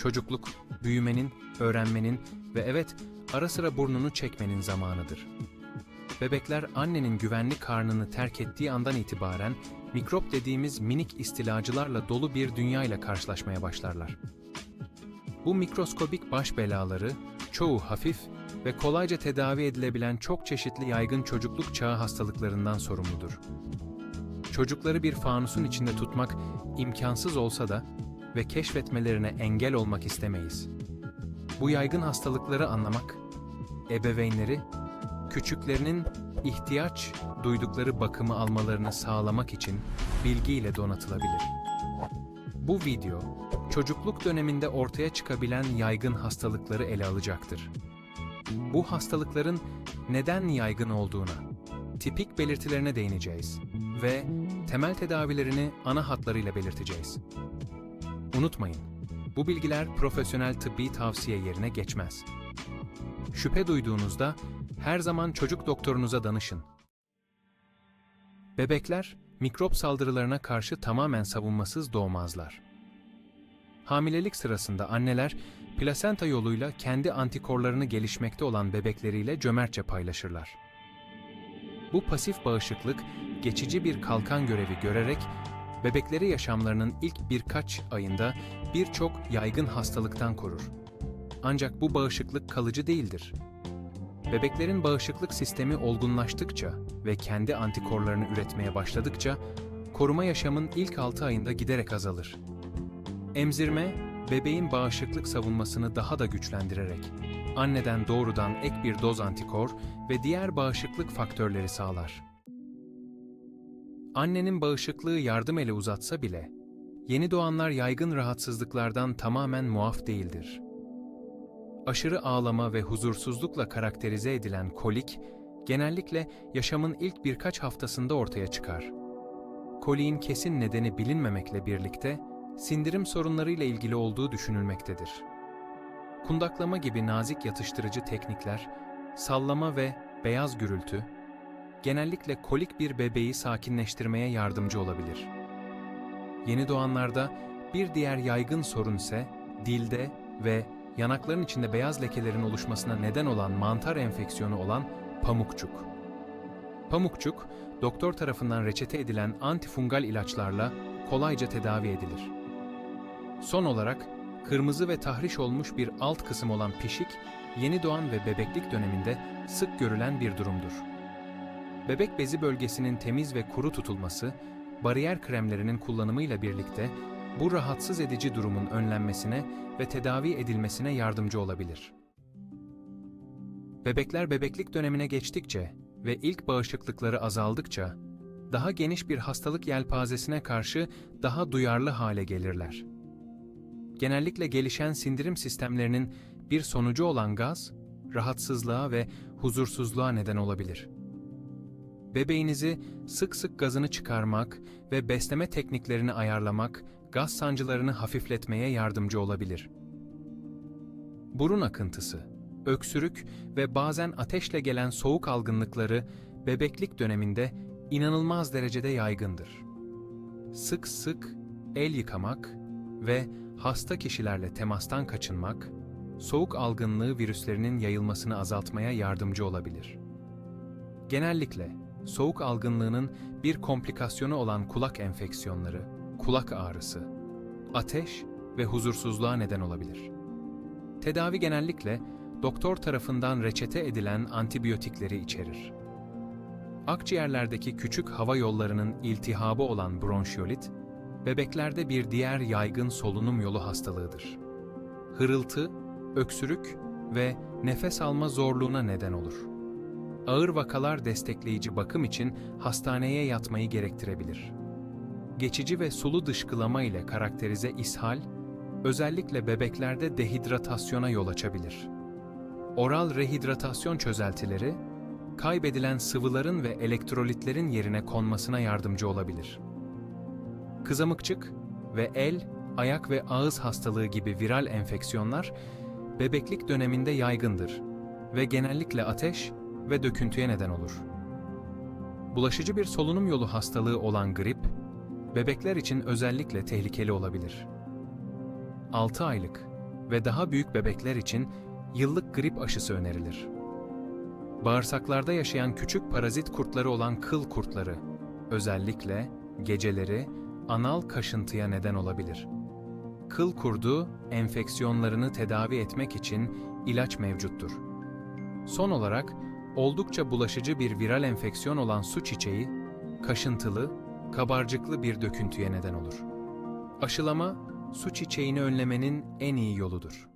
çocukluk, büyümenin, öğrenmenin ve evet ara sıra burnunu çekmenin zamanıdır. Bebekler annenin güvenli karnını terk ettiği andan itibaren mikrop dediğimiz minik istilacılarla dolu bir dünyayla karşılaşmaya başlarlar. Bu mikroskobik baş belaları çoğu hafif ve kolayca tedavi edilebilen çok çeşitli yaygın çocukluk çağı hastalıklarından sorumludur. Çocukları bir fanusun içinde tutmak imkansız olsa da ve keşfetmelerine engel olmak istemeyiz. Bu yaygın hastalıkları anlamak, ebeveynleri, küçüklerinin ihtiyaç duydukları bakımı almalarını sağlamak için bilgiyle donatılabilir. Bu video, çocukluk döneminde ortaya çıkabilen yaygın hastalıkları ele alacaktır. Bu hastalıkların neden yaygın olduğuna, tipik belirtilerine değineceğiz ve temel tedavilerini ana hatlarıyla belirteceğiz. Unutmayın, bu bilgiler profesyonel tıbbi tavsiye yerine geçmez. Şüphe duyduğunuzda her zaman çocuk doktorunuza danışın. Bebekler mikrop saldırılarına karşı tamamen savunmasız doğmazlar. Hamilelik sırasında anneler plasenta yoluyla kendi antikorlarını gelişmekte olan bebekleriyle cömertçe paylaşırlar. Bu pasif bağışıklık geçici bir kalkan görevi görerek bebekleri yaşamlarının ilk birkaç ayında birçok yaygın hastalıktan korur. Ancak bu bağışıklık kalıcı değildir. Bebeklerin bağışıklık sistemi olgunlaştıkça ve kendi antikorlarını üretmeye başladıkça koruma yaşamın ilk 6 ayında giderek azalır. Emzirme, bebeğin bağışıklık savunmasını daha da güçlendirerek anneden doğrudan ek bir doz antikor ve diğer bağışıklık faktörleri sağlar. Annenin bağışıklığı yardım eli uzatsa bile, yeni doğanlar yaygın rahatsızlıklardan tamamen muaf değildir. Aşırı ağlama ve huzursuzlukla karakterize edilen kolik, genellikle yaşamın ilk birkaç haftasında ortaya çıkar. Koliğin kesin nedeni bilinmemekle birlikte, sindirim sorunlarıyla ilgili olduğu düşünülmektedir. Kundaklama gibi nazik yatıştırıcı teknikler, sallama ve beyaz gürültü, genellikle kolik bir bebeği sakinleştirmeye yardımcı olabilir. Yeni doğanlarda bir diğer yaygın sorun ise dilde ve yanakların içinde beyaz lekelerin oluşmasına neden olan mantar enfeksiyonu olan pamukçuk. Pamukçuk, doktor tarafından reçete edilen antifungal ilaçlarla kolayca tedavi edilir. Son olarak, kırmızı ve tahriş olmuş bir alt kısım olan pişik, yeni doğan ve bebeklik döneminde sık görülen bir durumdur. Bebek bezi bölgesinin temiz ve kuru tutulması, bariyer kremlerinin kullanımıyla birlikte bu rahatsız edici durumun önlenmesine ve tedavi edilmesine yardımcı olabilir. Bebekler bebeklik dönemine geçtikçe ve ilk bağışıklıkları azaldıkça, daha geniş bir hastalık yelpazesine karşı daha duyarlı hale gelirler. Genellikle gelişen sindirim sistemlerinin bir sonucu olan gaz, rahatsızlığa ve huzursuzluğa neden olabilir. Bebeğinizi sık sık gazını çıkarmak ve besleme tekniklerini ayarlamak gaz sancılarını hafifletmeye yardımcı olabilir. Burun akıntısı, öksürük ve bazen ateşle gelen soğuk algınlıkları bebeklik döneminde inanılmaz derecede yaygındır. Sık sık el yıkamak ve hasta kişilerle temastan kaçınmak, soğuk algınlığı virüslerinin yayılmasını azaltmaya yardımcı olabilir. Genellikle soğuk algınlığının bir komplikasyonu olan kulak enfeksiyonları, kulak ağrısı, ateş ve huzursuzluğa neden olabilir. Tedavi genellikle doktor tarafından reçete edilen antibiyotikleri içerir. Akciğerlerdeki küçük hava yollarının iltihabı olan bronşiolit, bebeklerde bir diğer yaygın solunum yolu hastalığıdır. Hırıltı, öksürük ve nefes alma zorluğuna neden olur. Ağır vakalar destekleyici bakım için hastaneye yatmayı gerektirebilir. Geçici ve sulu dışkılama ile karakterize ishal, özellikle bebeklerde dehidratasyona yol açabilir. Oral rehidratasyon çözeltileri, kaybedilen sıvıların ve elektrolitlerin yerine konmasına yardımcı olabilir. Kızamıkçık ve el, ayak ve ağız hastalığı gibi viral enfeksiyonlar bebeklik döneminde yaygındır ve genellikle ateş ve döküntüye neden olur. Bulaşıcı bir solunum yolu hastalığı olan grip, bebekler için özellikle tehlikeli olabilir. 6 aylık ve daha büyük bebekler için yıllık grip aşısı önerilir. Bağırsaklarda yaşayan küçük parazit kurtları olan kıl kurtları, özellikle geceleri anal kaşıntıya neden olabilir. Kıl kurdu enfeksiyonlarını tedavi etmek için ilaç mevcuttur. Son olarak oldukça bulaşıcı bir viral enfeksiyon olan su çiçeği, kaşıntılı, kabarcıklı bir döküntüye neden olur. Aşılama, su çiçeğini önlemenin en iyi yoludur.